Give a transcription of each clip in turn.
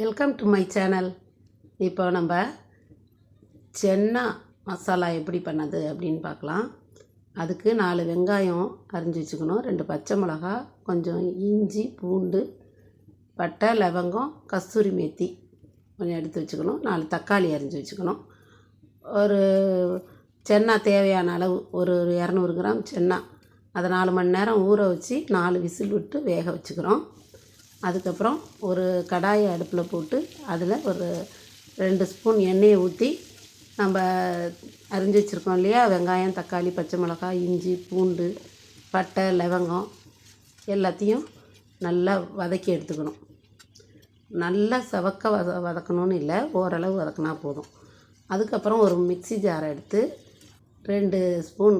Welcome to my channel இப்போ நம்ம சென்னா மசாலா எப்படி பண்ணது அப்படின்னு பார்க்கலாம். அதுக்கு நாலு வெங்காயம் அரிஞ்சு வச்சுக்கணும். ரெண்டு பச்சை மிளகா கொஞ்சம் இஞ்சி பூண்டு பட்டை லவங்கம் கஸ்தூரி மேத்தி கொஞ்சம் எடுத்து வச்சுக்கணும். நாலு தக்காளி அரிஞ்சு வச்சுக்கணும். ஒரு சென்னா தேவையான அளவு ஒரு இரநூறு கிராம் சென்னா. அதை நாலு மணி நேரம் ஊற வச்சு நாலு விசில் விட்டு வேக வச்சுக்கிறோம். அதுக்கப்புறம் ஒரு கடாயை அடுப்பில் போட்டு அதில் ஒரு ரெண்டு ஸ்பூன் எண்ணெயை ஊற்றி நம்ம அரிஞ்சு வச்சுருக்கோம் இல்லையா? வெங்காயம் தக்காளி பச்சை மிளகாய் இஞ்சி பூண்டு பட்டை லவங்கம் எல்லாத்தையும் நல்லா வதக்கி எடுத்துக்கணும். நல்லா செவக்க வத வதக்கணும்னு இல்லை ஓரளவு வதக்கினா போதும். அதுக்கப்புறம் ஒரு மிக்ஸி ஜாரை எடுத்து ரெண்டு ஸ்பூன்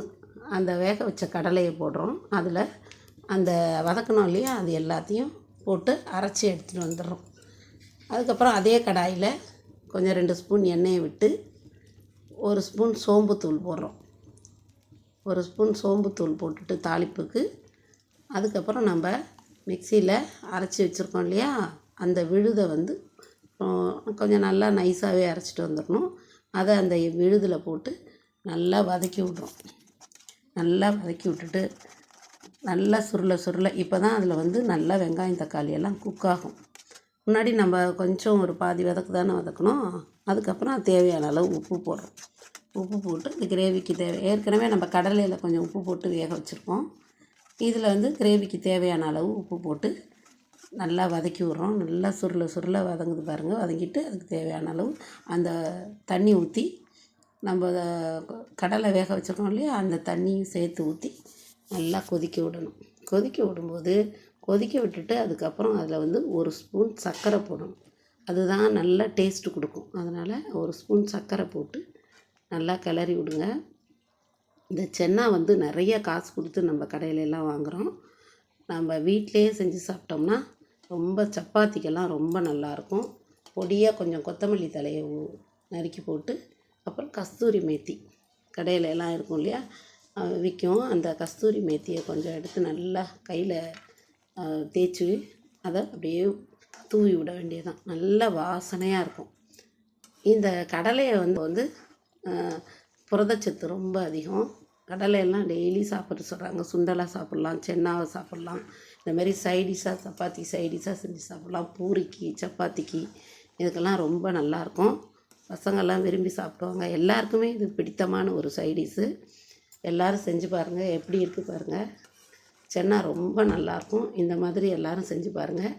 அந்த வேக வச்ச கடலையை போடுறோம். அதில் அந்த வதக்கணும் இல்லையா? அது எல்லாத்தையும் போட்டு அரைச்சி எடுத்துகிட்டு வந்துடுறோம். அதுக்கப்புறம் அதே கடாயில் கொஞ்சம் ரெண்டு ஸ்பூன் எண்ணெயை விட்டு ஒரு ஸ்பூன் சோம்புத்தூள் போடுறோம். ஒரு ஸ்பூன் சோம்புத்தூள் போட்டுட்டு தாளிப்புக்கு அதுக்கப்புறம் நம்ம மிக்சியில் அரைச்சி வச்சுருக்கோம் இல்லையா? அந்த விழுதை வந்து கொஞ்சம் நல்லா நைஸாகவே அரைச்சிட்டு வந்துடணும். அதை அந்த விழுதில் போட்டு நல்லா வதக்கி விட்றோம். நல்லா வதக்கி விட்டுட்டு நல்லா சுருள சுருள. இப்போ தான் அதில் வந்து நல்லா வெங்காயம் தக்காளி எல்லாம் குக் ஆகும். முன்னாடி நம்ம கொஞ்சம் ஒரு பாதி வதக்கு தானே வதக்கணும் அதுக்கப்புறம் தேவையான அளவு உப்பு போடுறோம். உப்பு போட்டு இந்த கிரேவிக்கு தேவை ஏற்கனவே நம்ம கடலையில் கொஞ்சம் உப்பு போட்டு வேக வச்சுருக்கோம். இதில் வந்து கிரேவிக்கு தேவையான அளவு உப்பு போட்டு நல்லா வதக்கி விட்றோம். நல்லா சுருள சுருள வதங்குது பாருங்கள் வதங்கிட்டு அதுக்கு தேவையான அளவு அந்த தண்ணி ஊற்றி நம்ம கடலை வேக வச்சுருக்கோம் இல்லையா? அந்த தண்ணியும் சேர்த்து ஊற்றி நல்லா கொதிக்க விடணும். கொதிக்க விடும்போது கொதிக்க விட்டுட்டு அதுக்கப்புறம் அதில் வந்து ஒரு ஸ்பூன் சர்க்கரை போடணும். அதுதான் நல்லா டேஸ்ட்டு கொடுக்கும். அதனால் ஒரு ஸ்பூன் சர்க்கரை போட்டு நல்லா கிளறி விடுங்க. இந்த சென்னா வந்து நிறைய காசு கொடுத்து நம்ம கடையிலெல்லாம் வாங்குகிறோம் நம்ம வீட்டிலையே செஞ்சு சாப்பிட்டோம்னா ரொம்ப சப்பாத்திக்கெல்லாம் ரொம்ப நல்லாயிருக்கும் பொடியாக கொஞ்சம் கொத்தமல்லி தலையை நறுக்கி போட்டு அப்புறம் கஸ்தூரி மேத்தி. கடையிலெல்லாம் இருக்கும் இல்லையா? விற்கும். அந்த கஸ்தூரி மேத்தியை கொஞ்சம் எடுத்து நல்லா கையில் தேய்ச்சி அதை அப்படியே தூவி விட வேண்டியதுதான். நல்ல வாசனையாக இருக்கும். இந்த கடலையை வந்து வந்து புரதச்சத்து ரொம்ப அதிகம். கடலையெல்லாம் டெய்லி சாப்பிட சொல்கிறாங்க சுண்டலாக சாப்பிட்லாம் சென்னாவை சாப்பிட்லாம். இந்த மாதிரி சைடிஷாக சப்பாத்தி சைடிஷாக செஞ்சு சாப்பிட்லாம். பூரிக்கு சப்பாத்திக்கு இதுக்கெல்லாம் ரொம்ப நல்லாயிருக்கும் பசங்கள்லாம் விரும்பி சாப்பிடுவாங்க. எல்லாருக்குமே இது பிடித்தமான ஒரு சைடிஷு எல்லோரும் செஞ்சு பாருங்கள் எப்படி இருக்குது பாருங்கள் சென்னா ரொம்ப நல்லாயிருக்கும் இந்த மாதிரி எல்லோரும் செஞ்சு பாருங்கள்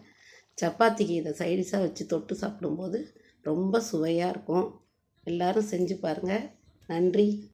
சப்பாத்திக்கு இதை சைடிஷாக வச்சு தொட்டு சாப்பிடும்போது ரொம்ப சுவையாக இருக்கும். எல்லோரும் செஞ்சு பாருங்கள் நன்றி.